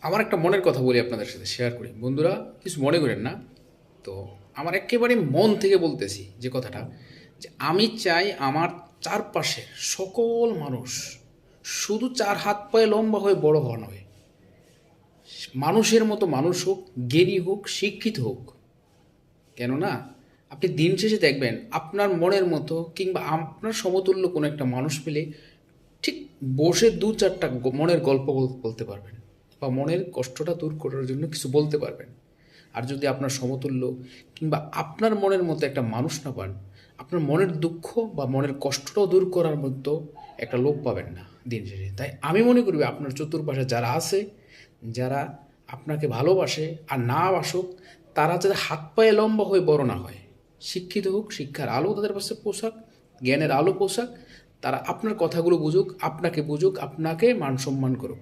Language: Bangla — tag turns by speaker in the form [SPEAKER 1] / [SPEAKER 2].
[SPEAKER 1] আমার একটা মনের কথা বলি আপনাদের সাথে শেয়ার করি। বন্ধুরা, কিছু মনে করেন না। তো আমার একেবারে মন থেকে বলতেছি যে কথাটা, যে আমি চাই আমার চারপাশের সকল মানুষ শুধু চার হাত পায়ে লম্বা হয়ে বড় হওয়া নয়। মানুষের মতো মানুষ হোক, জ্ঞানী হোক, শিক্ষিত হোক। কেননা, আপনি দিন শেষে দেখবেন আপনার মনের মতো কিংবা আপনার সমতুল্য কোনো একটা মানুষ পেলে ঠিক বসে দু চারটা মনের গল্প বল- বলতে পারবেন। বা মনের কষ্টটা দূর করার জন্য কিছু বলতে পারবেন। আর যদি আপনার সমতুল্য কিংবা আপনার মনের মতো একটা মানুষ না পান, আপনার মনের দুঃখ বা মনের কষ্টটাও দূর করার মতো একটা লোক পাবেন না দিন শেষে। তাই আমি মনে করি আপনার চতুর্পাশে যারা আছে, যারা আপনাকে ভালোবাসে আর না বাসুক, তারা যাতে হাত পায়ে লম্বা হয়ে বড় না হয়। শিক্ষিত হোক, শিক্ষার আলো তাদের পাশে পোশাক জ্ঞানের আলো পোশাক তারা আপনার কথাগুলো বুঝুক, আপনাকে বুঝুক, আপনাকে মান সম্মান করুক।